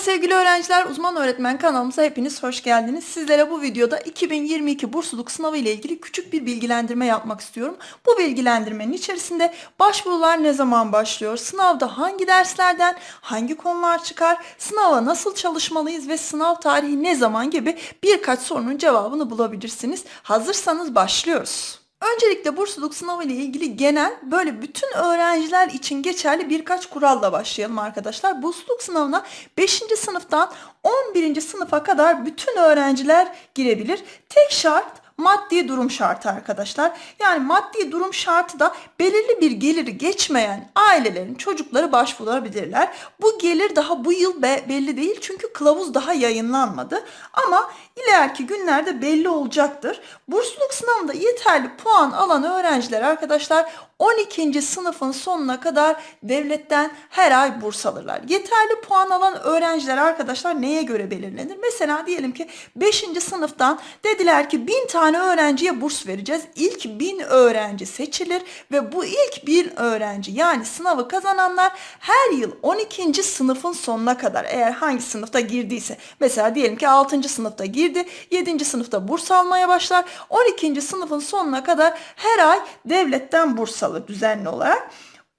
sevgili öğrenciler, uzman öğretmen kanalımıza hepiniz hoş geldiniz. Sizlere bu videoda 2022 bursluluk sınavı ile ilgili küçük bir bilgilendirme yapmak istiyorum. Bu bilgilendirmenin içerisinde başvurular ne zaman başlıyor, sınavda hangi derslerden hangi konular çıkar, sınava nasıl çalışmalıyız ve sınav tarihi ne zaman gibi birkaç sorunun cevabını bulabilirsiniz. Hazırsanız başlıyoruz. Öncelikle bursluluk sınavı ile ilgili genel böyle bütün öğrenciler için geçerli birkaç kuralla başlayalım arkadaşlar. Bursluluk sınavına 5. sınıftan 11. sınıfa kadar bütün öğrenciler girebilir. Tek şart maddi durum şartı arkadaşlar. Yani maddi durum şartı da belirli bir geliri geçmeyen ailelerin çocukları başvurabilirler. Bu gelir daha bu yıl be- belli değil çünkü kılavuz daha yayınlanmadı. Ama ileriki günlerde belli olacaktır. Bursluluk sınavında yeterli puan alan öğrenciler arkadaşlar 12. sınıfın sonuna kadar devletten her ay burs alırlar. Yeterli puan alan öğrenciler arkadaşlar neye göre belirlenir? Mesela diyelim ki 5. sınıftan dediler ki 1000 tane öğrenciye burs vereceğiz. İlk 1000 öğrenci seçilir ve bu ilk 1000 öğrenci yani sınavı kazananlar her yıl 12. sınıfın sonuna kadar eğer hangi sınıfta girdiyse mesela diyelim ki 6. sınıfta girdi 7. sınıfta burs almaya başlar 12. sınıfın sonuna kadar her ay devletten burs alır düzenli olarak.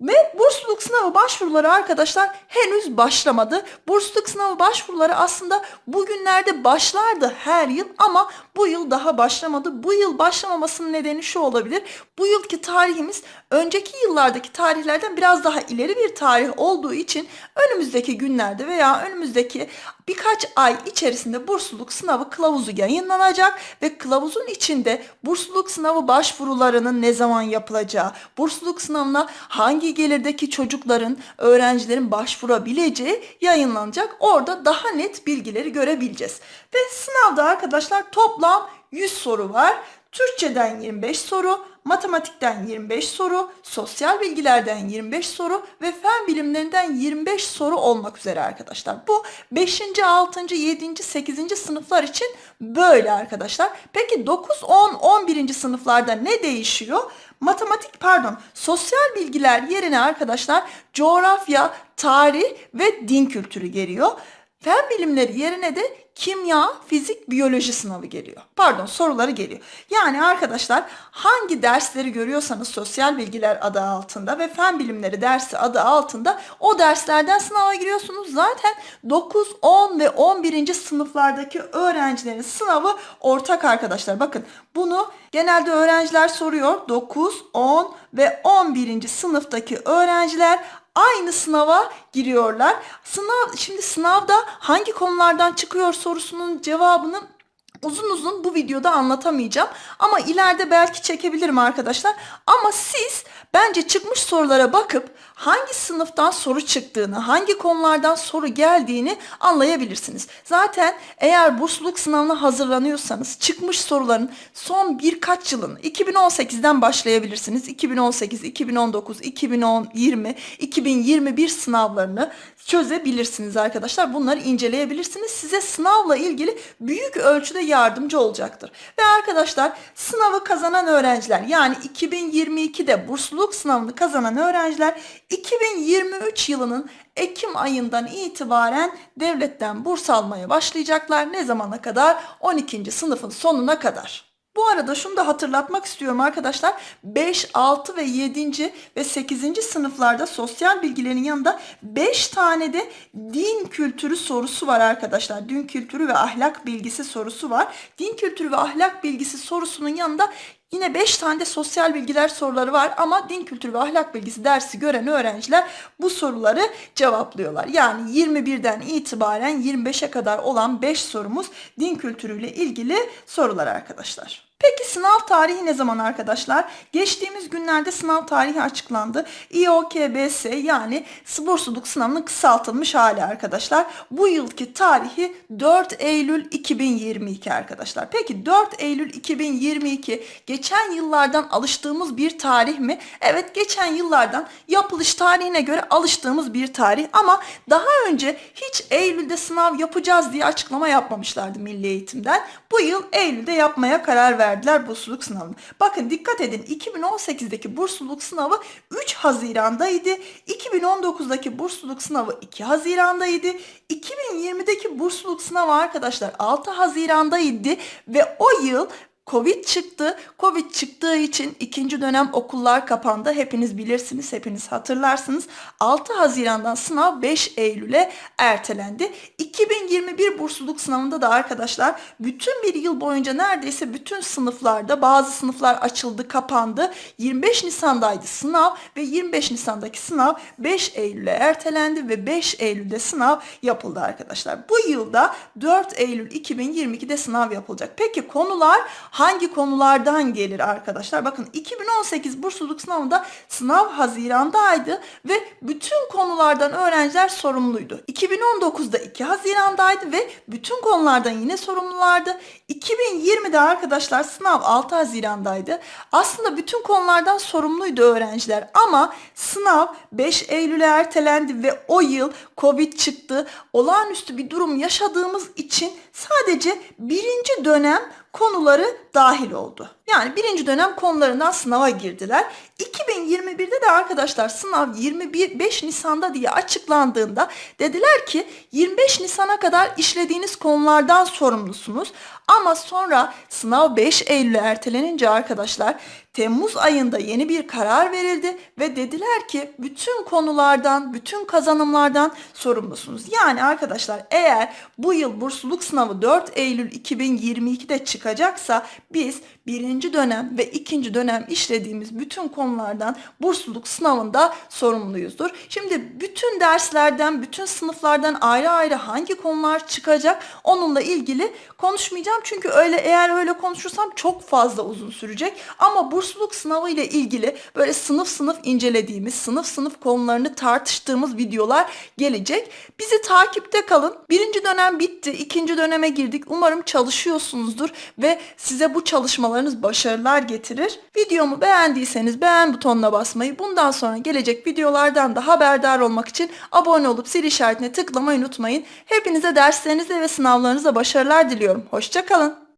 Ve bursluluk sınavı başvuruları arkadaşlar henüz başlamadı. Bursluluk sınavı başvuruları aslında bugünlerde başlardı her yıl ama bu yıl daha başlamadı. Bu yıl başlamamasının nedeni şu olabilir. Bu yılki tarihimiz önceki yıllardaki tarihlerden biraz daha ileri bir tarih olduğu için önümüzdeki günlerde veya önümüzdeki birkaç ay içerisinde bursluluk sınavı kılavuzu yayınlanacak ve kılavuzun içinde bursluluk sınavı başvurularının ne zaman yapılacağı, bursluluk sınavına hangi gelirdeki çocukların, öğrencilerin başvurabileceği yayınlanacak. Orada daha net bilgileri görebileceğiz. Ve sınavda arkadaşlar toplam 100 soru var. Türkçeden 25 soru, matematikten 25 soru, sosyal bilgilerden 25 soru ve fen bilimlerinden 25 soru olmak üzere arkadaşlar. Bu 5. 6. 7. 8. sınıflar için böyle arkadaşlar. Peki 9, 10, 11. sınıflarda ne değişiyor? Matematik pardon sosyal bilgiler yerine arkadaşlar coğrafya, tarih ve din kültürü geliyor. Fen bilimleri yerine de kimya, fizik, biyoloji sınavı geliyor. Pardon soruları geliyor. Yani arkadaşlar hangi dersleri görüyorsanız sosyal bilgiler adı altında ve fen bilimleri dersi adı altında o derslerden sınava giriyorsunuz. Zaten 9, 10 ve 11. sınıflardaki öğrencilerin sınavı ortak arkadaşlar. Bakın bunu genelde öğrenciler soruyor. 9, 10 ve 11. sınıftaki öğrenciler aynı sınava giriyorlar. Sınav şimdi sınavda hangi konulardan çıkıyor sorusunun cevabını uzun uzun bu videoda anlatamayacağım ama ileride belki çekebilirim arkadaşlar. Ama siz bence çıkmış sorulara bakıp hangi sınıftan soru çıktığını, hangi konulardan soru geldiğini anlayabilirsiniz. Zaten eğer bursluluk sınavına hazırlanıyorsanız çıkmış soruların son birkaç yılın 2018'den başlayabilirsiniz. 2018, 2019, 2020, 2021 sınavlarını çözebilirsiniz arkadaşlar. Bunları inceleyebilirsiniz. Size sınavla ilgili büyük ölçüde yardımcı olacaktır. Ve arkadaşlar sınavı kazanan öğrenciler yani 2022'de bursluluk sınavını kazanan öğrenciler 2023 yılının Ekim ayından itibaren devletten burs almaya başlayacaklar. Ne zamana kadar? 12. sınıfın sonuna kadar. Bu arada şunu da hatırlatmak istiyorum arkadaşlar. 5, 6 ve 7. ve 8. sınıflarda sosyal bilgilerin yanında 5 tane de din kültürü sorusu var arkadaşlar. Din kültürü ve ahlak bilgisi sorusu var. Din kültürü ve ahlak bilgisi sorusunun yanında Yine 5 tane de sosyal bilgiler soruları var ama din kültürü ve ahlak bilgisi dersi gören öğrenciler bu soruları cevaplıyorlar. Yani 21'den itibaren 25'e kadar olan 5 sorumuz din kültürüyle ilgili sorular arkadaşlar. Peki sınav tarihi ne zaman arkadaşlar? Geçtiğimiz günlerde sınav tarihi açıklandı. İOKBS yani bursluluk sınavının kısaltılmış hali arkadaşlar. Bu yılki tarihi 4 Eylül 2022 arkadaşlar. Peki 4 Eylül 2022 geçen yıllardan alıştığımız bir tarih mi? Evet geçen yıllardan yapılış tarihine göre alıştığımız bir tarih ama daha önce hiç Eylül'de sınav yapacağız diye açıklama yapmamışlardı Milli Eğitim'den. Bu yıl Eylül'de yapmaya karar verdiler bursluluk sınavını. Bakın dikkat edin 2018'deki bursluluk sınavı 3 Haziran'daydı. 2019'daki bursluluk sınavı 2 Haziran'daydı. 2020'deki bursluluk sınavı arkadaşlar 6 Haziran'daydı ve o yıl Covid çıktı. Covid çıktığı için ikinci dönem okullar kapandı. Hepiniz bilirsiniz, hepiniz hatırlarsınız. 6 Haziran'dan sınav 5 Eylül'e ertelendi. 2021 bursluluk sınavında da arkadaşlar bütün bir yıl boyunca neredeyse bütün sınıflarda bazı sınıflar açıldı, kapandı. 25 Nisan'daydı sınav ve 25 Nisan'daki sınav 5 Eylül'e ertelendi ve 5 Eylül'de sınav yapıldı arkadaşlar. Bu yılda 4 Eylül 2022'de sınav yapılacak. Peki konular hangi konulardan gelir arkadaşlar? Bakın 2018 bursluluk sınavında sınav Haziran'daydı ve bütün konulardan öğrenciler sorumluydu. 2019'da 2 Haziran'daydı ve bütün konulardan yine sorumlulardı. 2020'de arkadaşlar sınav 6 Haziran'daydı. Aslında bütün konulardan sorumluydu öğrenciler ama sınav 5 Eylül'e ertelendi ve o yıl Covid çıktı. Olağanüstü bir durum yaşadığımız için sadece birinci dönem konuları dahil oldu. Yani birinci dönem konularından sınava girdiler. 2021'de de arkadaşlar sınav 21 5 Nisan'da diye açıklandığında dediler ki 25 Nisan'a kadar işlediğiniz konulardan sorumlusunuz. Ama sonra sınav 5 Eylül'e ertelenince arkadaşlar Temmuz ayında yeni bir karar verildi ve dediler ki bütün konulardan, bütün kazanımlardan sorumlusunuz. Yani arkadaşlar eğer bu yıl bursluluk sınavı 4 Eylül 2022'de çıkacaksa biz birinci dönem ve ikinci dönem işlediğimiz bütün konulardan bursluluk sınavında sorumluyuzdur. Şimdi bütün derslerden, bütün sınıflardan ayrı ayrı hangi konular çıkacak onunla ilgili konuşmayacağım. Çünkü öyle eğer öyle konuşursam çok fazla uzun sürecek. Ama bursluluk sınavı ile ilgili böyle sınıf sınıf incelediğimiz, sınıf sınıf konularını tartıştığımız videolar gelecek. Bizi takipte kalın. Birinci dönem bitti, ikinci döneme girdik. Umarım çalışıyorsunuzdur ve size bu çalışmalarınız başarılar getirir. Videomu beğendiyseniz beğen butonuna basmayı, bundan sonra gelecek videolardan da haberdar olmak için abone olup zil işaretine tıklamayı unutmayın. Hepinize derslerinizde ve sınavlarınızda başarılar diliyorum. Hoşçakalın.